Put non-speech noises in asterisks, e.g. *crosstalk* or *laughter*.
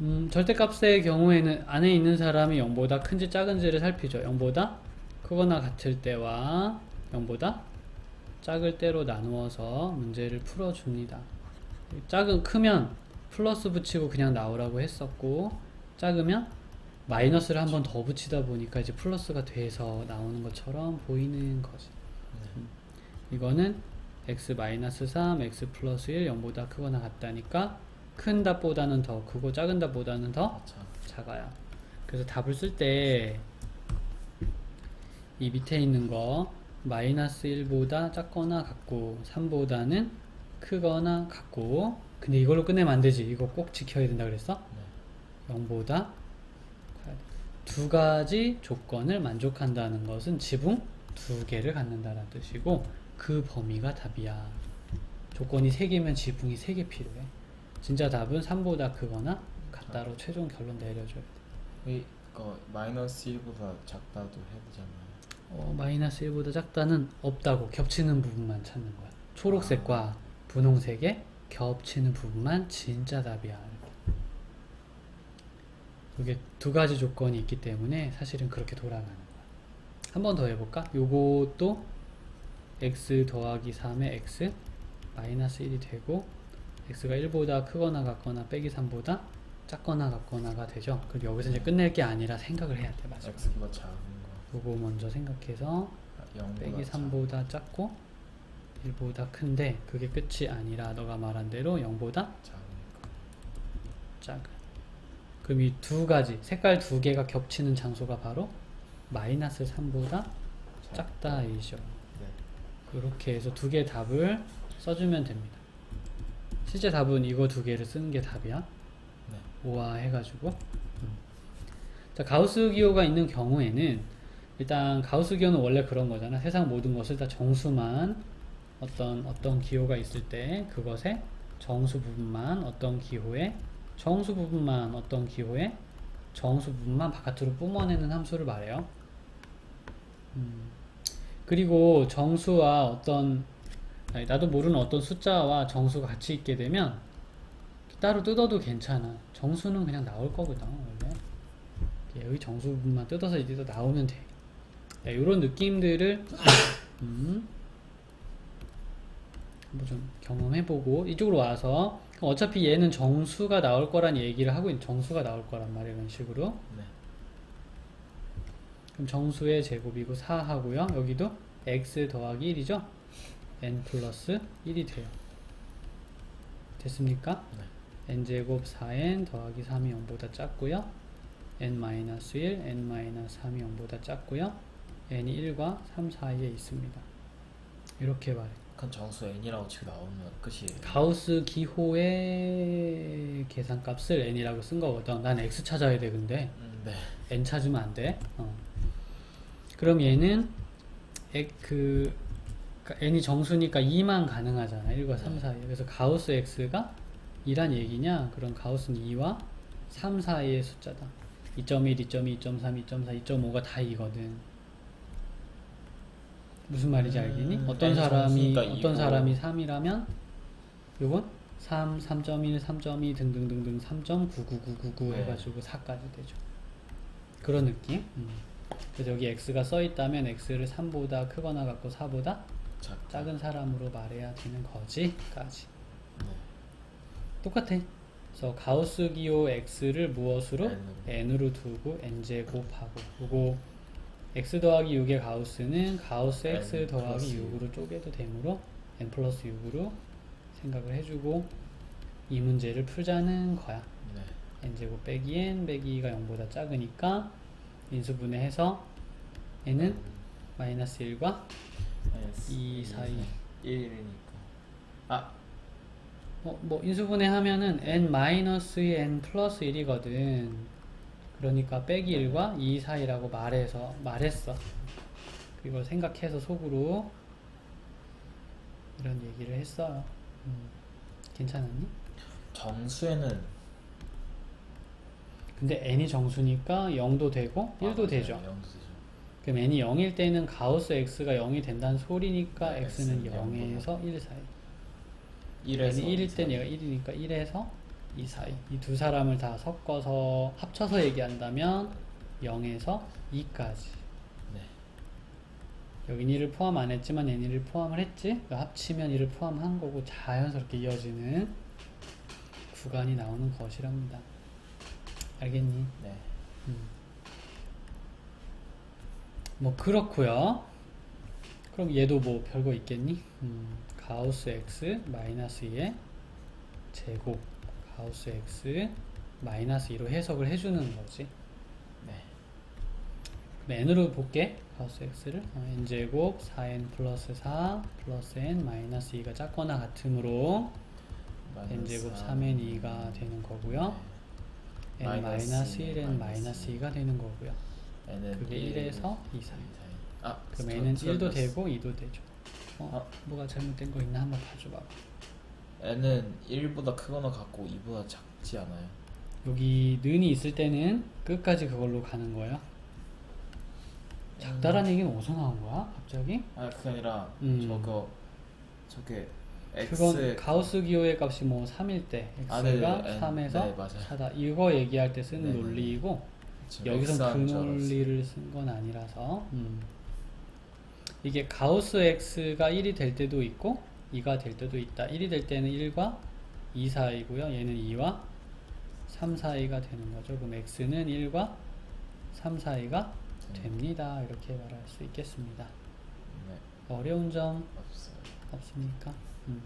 음, 절대값의 경우에는 안에 있는 사람이 0보다 큰지 작은지를 살피죠. 0보다 크거나 같을 때와 0보다 작을 때로 나누어서 문제를 풀어줍니다. 작은 크면 플러스 붙이고 그냥 나오라고 했었고 작으면 마이너스를 한 번 더 붙이다 보니까 이제 플러스가 돼서 나오는 것처럼 보이는 거지. 음. 이거는 x 마이너스 3, x 플러스 1, 0보다 크거나 같다니까 큰 답보다는 더 크고 작은 답보다는 더 자, 작아요. 그래서 답을 쓸 때 이 밑에 있는 거 마이너스 1보다 작거나 같고 3보다는 크거나 같고 근데 이걸로 끝내면 안 되지. 이거 꼭 지켜야 된다 그랬어? 네. 0보다 두 가지 조건을 만족한다는 것은 지붕 두 개를 갖는다는 뜻이고 그 범위가 답이야. 조건이 세 개면 지붕이 세 개 필요해. 진짜 답은 3보다 크거나 같다로 최종 결론 내려줘야 돼. 이거 마이너스 1보다 작다도 해야 되잖아요. 어, 마이너스 1보다 작다는 없다고 겹치는 부분만 찾는 거야. 초록색과 분홍색에 겹치는 부분만 진짜 답이야. 이게 두 가지 조건이 있기 때문에 사실은 그렇게 돌아가는 거야. 한 번 더 해볼까? 요것도 x 더하기 3의 x 마이너스 1이 되고 x가 1보다 크거나 같거나 빼기 3보다 작거나 같거나가 되죠. 그리고 여기서 이제 끝낼 게 아니라 생각을 해야 돼. 맞아. x보다 작은 거. 요거 먼저 생각해서 0보다 빼기 3보다 작고 1보다 큰데 그게 끝이 아니라 너가 말한 대로 0보다 작은 거. 작은 그럼 이 두 가지 색깔 두 개가 겹치는 장소가 바로 마이너스 3보다 작다이죠 네. 그렇게 해서 두 개의 답을 써주면 됩니다 실제 답은 이거 두 개를 쓰는 게 답이야 네. 오화 해가지고 음. 자 가우스 기호가 있는 경우에는 일단 가우스 기호는 원래 그런 거잖아 세상 모든 것을 다 정수만 어떤 어떤 기호가 있을 때 그것의 정수 부분만 어떤 기호에 정수 부분만 어떤 기호에 정수 부분만 바깥으로 뿜어내는 함수를 말해요 음. 그리고 정수와 어떤 나도 모르는 어떤 숫자와 정수가 같이 있게 되면 따로 뜯어도 괜찮아. 정수는 그냥 나올 거거든, 원래. 여기 정수 부분만 뜯어서 이제 또 나오면 돼. 이런 느낌들을, *coughs* 음, 한번 좀 경험해보고, 이쪽으로 와서, 어차피 얘는 정수가 나올 거란 얘기를 하고, 있는 정수가 나올 거란 말이야, 이런 식으로. 네. 그럼 정수의 제곱이고 4 하고요. 여기도 x 더하기 1이죠? N 플러스 1이 돼요. 됐습니까? 네. n제곱 4n 더하기 3이 0보다 작고요. n 마이너스 1, n 마이너스 3이 0보다 작고요. n이 1과 3 사이에 있습니다. 이렇게 말해. 그건 정수 n이라고 치고 나오면 끝이에요. 가우스 기호의 계산값을 n이라고 쓴 거거든. 난 x 찾아야 돼, 근데. 음, 네. n 찾으면 안 돼. 어. 그럼 얘는 액, 그 그러니까 n이 정수니까 2만 가능하잖아. 1과 3 네. 사이에. 그래서 가우스 x가 2란 얘기냐? 그럼 가우스는 2와 3 사이의 숫자다. 2.1, 2.2, 2.3, 2.4, 2.5가 다 이거든. 무슨 말인지 음, 알겠니? 어떤 n 사람이 어떤 이고. 사람이 3이라면 요건 3, 3.1, 3.2 등등등등 3.99999 네. 해가지고 4까지 되죠. 그런 느낌. 음. 그래서 여기 x가 써 있다면 x를 3보다 크거나 같고 4보다 작. 작은 사람으로 말해야 되는 거지까지. 네. 똑같아. 그래서 가우스 기호 x를 무엇으로 n으로. n으로 두고 n 제곱하고 그리고 x 더하기 6의 가우스는 가우스 x n 더하기 플러스 6으로 쪼개도 되므로 n 플러스 6으로 생각을 해주고 이 문제를 풀자는 거야. 네. n 제곱 빼기 n 빼기 2가 0보다 작으니까 인수분해해서 n은 마이너스 1과 이 사이. 1이니까. 아, 어, 뭐 인수분해 하면은 n 마이너스의 n 플러스 1이거든. 그러니까 빼기 1과 2 사이라고 말해서 말했어. 이걸 생각해서 속으로 이런 얘기를 했어요. 음, 괜찮았니? 정수에는 근데 n이 정수니까 0도 되고 1도 아, 맞아요. 되죠. 0도 되죠. 그럼 n이 0일 때는 가우스 x가 0이 된다는 소리니까 네, x는 X는 0에서 1 사이. 1에서 n이 1일 땐 얘가 1이니까 1에서 2 사이 이 두 사람을 다 섞어서 합쳐서 얘기한다면 0에서 2까지 네. 여긴 1을 포함 안 했지만 얘는 1을 포함을 했지 그 합치면 1을 포함한 거고 자연스럽게 이어지는 구간이 나오는 것이랍니다 알겠니? 네. 음. 뭐 그렇고요. 그럼 얘도 뭐 별거 있겠니? 음, 가우스 x 마이너스 2의 제곱 가우스 x 마이너스 2로 해석을 해주는 거지. 네. 그럼 n으로 볼게. 가우스 x를. 어, n제곱 4n 플러스 4 플러스 n 마이너스 2가 작거나 같으므로 n제곱 3n 2가 되는 거고요. N 마이너스 마이너스 2, 1n 마이너스 마이너스 2가 되는 거고요 n은 그게 1, 1에서 2 사이 아, 그럼 저- n은 틀렸어. 1도 되고 2도 되죠 어, 어. 뭐가 잘못된 거 있나 한번 봐줘 봐 n은 1보다 크거나 같고 2보다 작지 않아요? 여기 는이 있을 때는 끝까지 그걸로 가는 거예요 작다란 얘기는 어디서 나온 거야 갑자기? 아 그게 아니라 음. 저거 저게 그건 x 가우스 기호의 값이 뭐 3일 때 아, x가 네, 네, 3에서 네, 맞아요. 4다 이거 얘기할 때 쓰는 네, 네, 논리이고 여기서. 논리를 쓴 건 아니라서 음. 이게 가우스 x가 1이 될 때도 있고 2가 될 때도 있다 1이 될 때는 1과 2 사이고요 얘는 2와 3 사이가 되는 거죠 그럼 x는 1과 3 사이가 네. 됩니다 이렇게 말할 수 있겠습니다 네 어려운 점 없어요. 없습니까? 음.